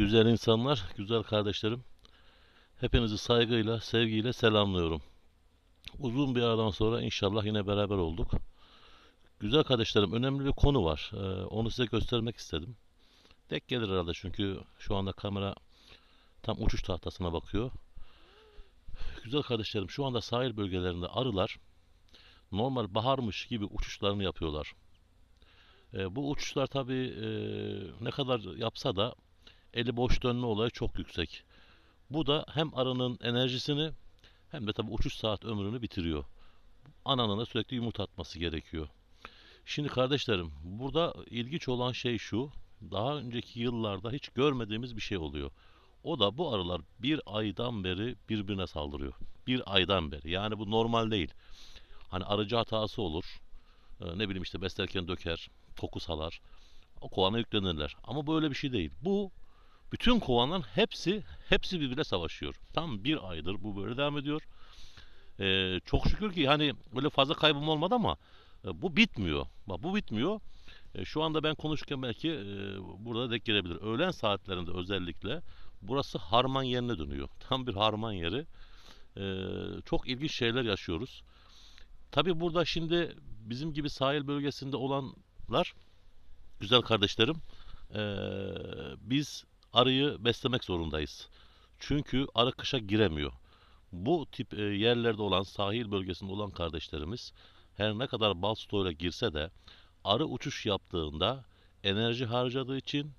Güzel insanlar, güzel kardeşlerim. Hepinizi saygıyla, sevgiyle selamlıyorum. Uzun bir aradan sonra inşallah yine beraber olduk. Güzel kardeşlerim, önemli bir konu var. Ee, onu size göstermek istedim. Tek gelir herhalde çünkü şu anda kamera tam uçuş tahtasına bakıyor. Güzel kardeşlerim, şu anda sahil bölgelerinde arılar normal baharmış gibi uçuşlarını yapıyorlar. Ee, bu uçuşlar tabii e, ne kadar yapsa da eli boş dönme olayı çok yüksek. Bu da hem arının enerjisini hem de tabii uçuş saat ömrünü bitiriyor. Ananın da sürekli yumurta atması gerekiyor. Şimdi kardeşlerim burada ilginç olan şey şu. Daha önceki yıllarda hiç görmediğimiz bir şey oluyor. O da bu arılar bir aydan beri birbirine saldırıyor. Bir aydan beri. Yani bu normal değil. Hani arıcı hatası olur. Ee, ne bileyim işte beslerken döker, koku salar. O kovana yüklenirler. Ama böyle bir şey değil. Bu bütün kovanların hepsi hepsi birbirine savaşıyor. Tam bir aydır bu böyle devam ediyor. Ee, çok şükür ki hani böyle fazla kaybım olmadı ama e, bu bitmiyor. Bak bu bitmiyor. E, şu anda ben konuşurken belki e, burada denk gelebilir. Öğlen saatlerinde özellikle burası harman yerine dönüyor. Tam bir harman yeri. E, çok ilginç şeyler yaşıyoruz. Tabi burada şimdi bizim gibi sahil bölgesinde olanlar güzel kardeşlerim e, biz arıyı beslemek zorundayız. Çünkü arı kışa giremiyor. Bu tip e, yerlerde olan sahil bölgesinde olan kardeşlerimiz her ne kadar bal stoğuyla girse de arı uçuş yaptığında enerji harcadığı için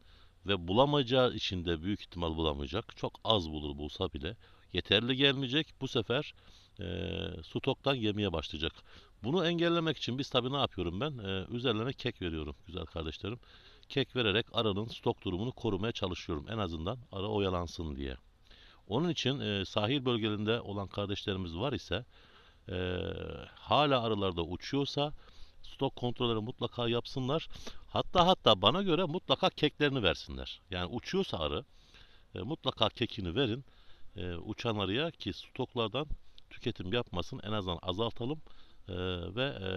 ve bulamayacağı için de büyük ihtimal bulamayacak. Çok az bulur bulsa bile yeterli gelmeyecek. Bu sefer e, stoktan yemeye başlayacak. Bunu engellemek için biz tabii ne yapıyorum ben? E, üzerlerine kek veriyorum güzel kardeşlerim. Kek vererek arının stok durumunu korumaya çalışıyorum. En azından arı oyalansın diye. Onun için e, sahil bölgelerinde olan kardeşlerimiz var ise e, hala arılarda uçuyorsa stok kontrolleri mutlaka yapsınlar. Hatta hatta bana göre mutlaka keklerini versinler. Yani uçuyorsa arı e, mutlaka kekini verin e, uçan arıya ki stoklardan tüketim yapmasın en azından azaltalım e, ve e,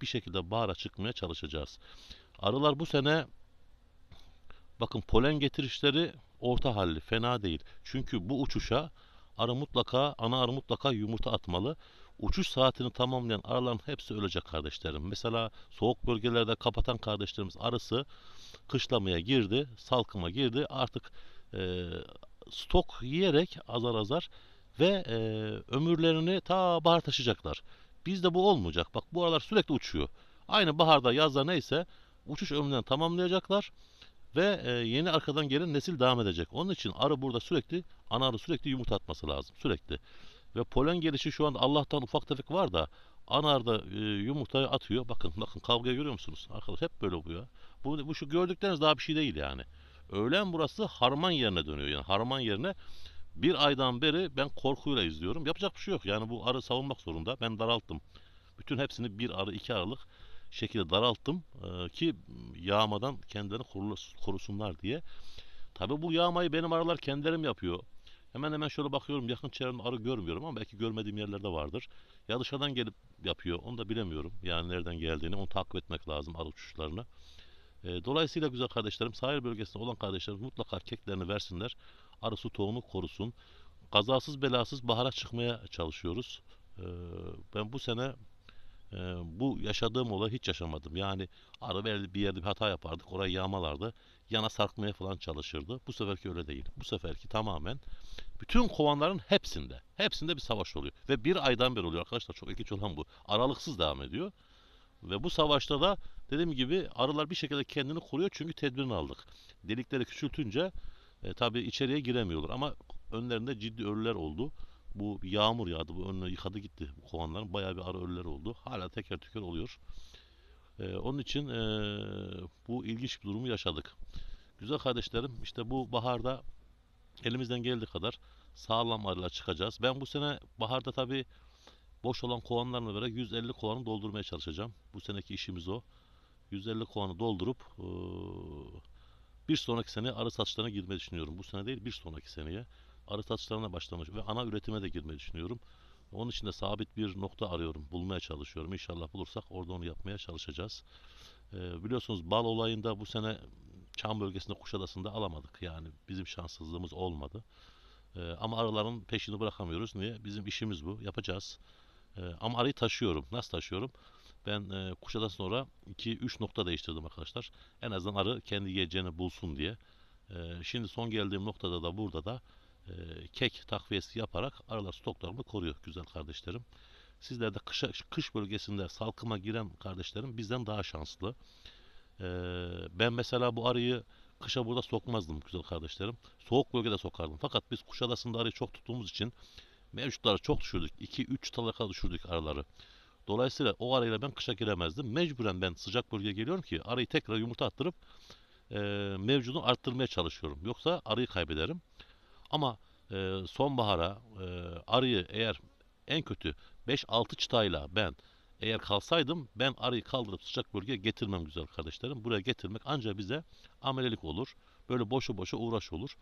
bir şekilde bahara çıkmaya çalışacağız. Arılar bu sene bakın polen getirişleri orta halli fena değil. Çünkü bu uçuşa arı mutlaka ana arı mutlaka yumurta atmalı. Uçuş saatini tamamlayan arıların hepsi ölecek kardeşlerim. Mesela soğuk bölgelerde kapatan kardeşlerimiz arısı kışlamaya girdi, salkıma girdi. Artık e, stok yiyerek azar azar ve e, ömürlerini ta bahar taşıyacaklar. Bizde bu olmayacak. Bak bu aralar sürekli uçuyor. Aynı baharda yazda neyse uçuş ömrünü tamamlayacaklar ve e, yeni arkadan gelen nesil devam edecek. Onun için arı burada sürekli ana arı sürekli yumurta atması lazım. Sürekli. Ve polen gelişi şu anda Allah'tan ufak tefek var da ana arıda e, yumurtayı atıyor. Bakın bakın kavgayı görüyor musunuz? Arkadaş hep böyle bu ya. Bu, bu şu gördükleriniz daha bir şey değil yani. Öğlen burası harman yerine dönüyor. Yani harman yerine bir aydan beri ben korkuyla izliyorum. Yapacak bir şey yok. Yani bu arı savunmak zorunda. Ben daralttım. Bütün hepsini bir arı iki arılık şekilde daralttım e, ki yağmadan kendilerini korusunlar diye. Tabi bu yağmayı benim arılar kendilerim yapıyor. Hemen hemen şöyle bakıyorum yakın çevremde arı görmüyorum ama belki görmediğim yerlerde vardır. Ya dışarıdan gelip yapıyor onu da bilemiyorum. Yani nereden geldiğini onu takip etmek lazım arı uçuşlarını. E, dolayısıyla güzel kardeşlerim sahil bölgesinde olan kardeşlerim mutlaka keklerini versinler. Arı su tohumu korusun. Kazasız belasız bahara çıkmaya çalışıyoruz. E, ben bu sene e, bu yaşadığım olayı hiç yaşamadım. Yani belli bir yerde bir hata yapardık. Orayı yağmalardı. Yana sarkmaya falan çalışırdı. Bu seferki öyle değil. Bu seferki tamamen bütün kovanların hepsinde. Hepsinde bir savaş oluyor. Ve bir aydan beri oluyor arkadaşlar. Çok ilginç olan bu. Aralıksız devam ediyor. Ve bu savaşta da dediğim gibi arılar bir şekilde kendini koruyor çünkü tedbirini aldık. Delikleri küçültünce e, tabi içeriye giremiyorlar ama önlerinde ciddi ölüler oldu. Bu yağmur yağdı bu önüne yıkadı gitti bu kovanların bayağı bir arı ölüler oldu. Hala teker teker oluyor. E, onun için e, bu ilginç bir durumu yaşadık. Güzel kardeşlerim işte bu baharda elimizden geldiği kadar sağlam arılar çıkacağız. Ben bu sene baharda tabi boş olan kovanlarla beraber 150 kovanı doldurmaya çalışacağım. Bu seneki işimiz o. 150 kovanı doldurup e, bir sonraki sene arı satışlarına girmeyi düşünüyorum. Bu sene değil bir sonraki seneye arı satışlarına başlamış ve ana üretime de girmeyi düşünüyorum. Onun için de sabit bir nokta arıyorum. Bulmaya çalışıyorum. İnşallah bulursak orada onu yapmaya çalışacağız. E, biliyorsunuz bal olayında bu sene Çam bölgesinde Kuşadası'nda alamadık. Yani bizim şanssızlığımız olmadı. Ee, ama arıların peşini bırakamıyoruz. Niye? Bizim işimiz bu. Yapacağız. Ee, ama arıyı taşıyorum. Nasıl taşıyorum? Ben e, Kuşadası'ndan sonra 2-3 nokta değiştirdim arkadaşlar. En azından arı kendi yiyeceğini bulsun diye. Ee, şimdi son geldiğim noktada da burada da e, kek takviyesi yaparak arılar stoklarını koruyor güzel kardeşlerim. Sizler de kışa, kış bölgesinde salkıma giren kardeşlerim bizden daha şanslı. Ee, ben mesela bu arıyı kışa burada sokmazdım güzel kardeşlerim. Soğuk bölgede sokardım. Fakat biz Kuşadası'nda arıyı çok tuttuğumuz için mevcutları çok düşürdük. 2-3 talaka düşürdük arıları. Dolayısıyla o arayla ben kışa giremezdim. Mecburen ben sıcak bölgeye geliyorum ki arıyı tekrar yumurta attırıp e, mevcudunu arttırmaya çalışıyorum. Yoksa arıyı kaybederim. Ama e, sonbahara e, arıyı eğer en kötü 5-6 çıtayla ben eğer kalsaydım ben arıyı kaldırıp sıcak bölgeye getirmem güzel kardeşlerim. Buraya getirmek ancak bize amelelik olur. Böyle boşu boşu uğraş olur.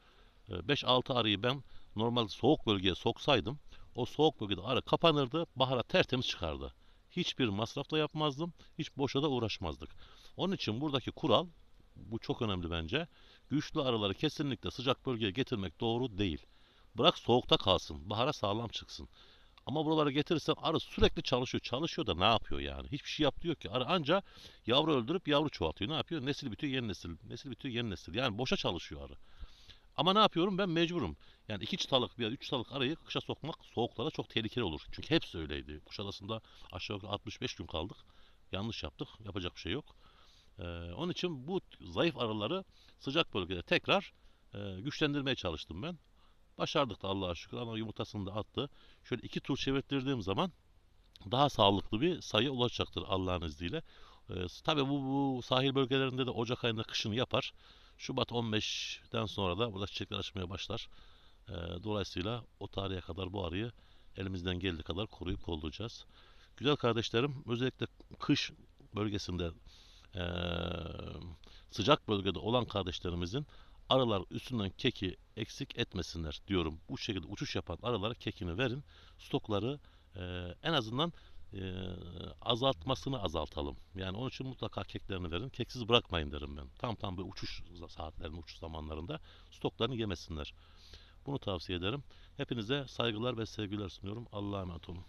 E, 5-6 arıyı ben normal soğuk bölgeye soksaydım o soğuk bölgede arı kapanırdı. Bahara tertemiz çıkardı. Hiçbir masraf da yapmazdım. Hiç boşa da uğraşmazdık. Onun için buradaki kural bu çok önemli bence. Güçlü arıları kesinlikle sıcak bölgeye getirmek doğru değil. Bırak soğukta kalsın. Bahara sağlam çıksın. Ama buralara getirirsen arı sürekli çalışıyor. Çalışıyor da ne yapıyor yani? Hiçbir şey yapmıyor ki. Arı anca yavru öldürüp yavru çoğaltıyor. Ne yapıyor? Nesil bitiyor yeni nesil. Nesil bitiyor yeni nesil. Yani boşa çalışıyor arı. Ama ne yapıyorum? Ben mecburum. Yani iki çıtalık veya üç çıtalık arıyı kışa sokmak soğuklara çok tehlikeli olur. Çünkü hepsi öyleydi. Kuşadası'nda aşağı yukarı 65 gün kaldık. Yanlış yaptık. Yapacak bir şey yok. Ee, onun için bu zayıf arıları sıcak bölgede tekrar e, güçlendirmeye çalıştım ben. Başardık da Allah'a şükür ama yumurtasını da attı. Şöyle iki tur çevirttirdiğim zaman daha sağlıklı bir sayı ulaşacaktır Allah'ın izniyle. Ee, tabii bu, bu sahil bölgelerinde de Ocak ayında kışını yapar. Şubat 15'ten sonra da burada çiçekler açmaya başlar. Ee, dolayısıyla o tarihe kadar bu arıyı elimizden geldiği kadar koruyup kollayacağız. Güzel kardeşlerim özellikle kış bölgesinde eee, sıcak bölgede olan kardeşlerimizin arılar üstünden keki eksik etmesinler diyorum. Bu şekilde uçuş yapan arılara kekini verin. Stokları eee, en azından eee, azaltmasını azaltalım. Yani onun için mutlaka keklerini verin. Keksiz bırakmayın derim ben. Tam tam bir uçuş saatlerinde, uçuş zamanlarında stoklarını yemesinler. Bunu tavsiye ederim. Hepinize saygılar ve sevgiler sunuyorum. Allah'a emanet olun.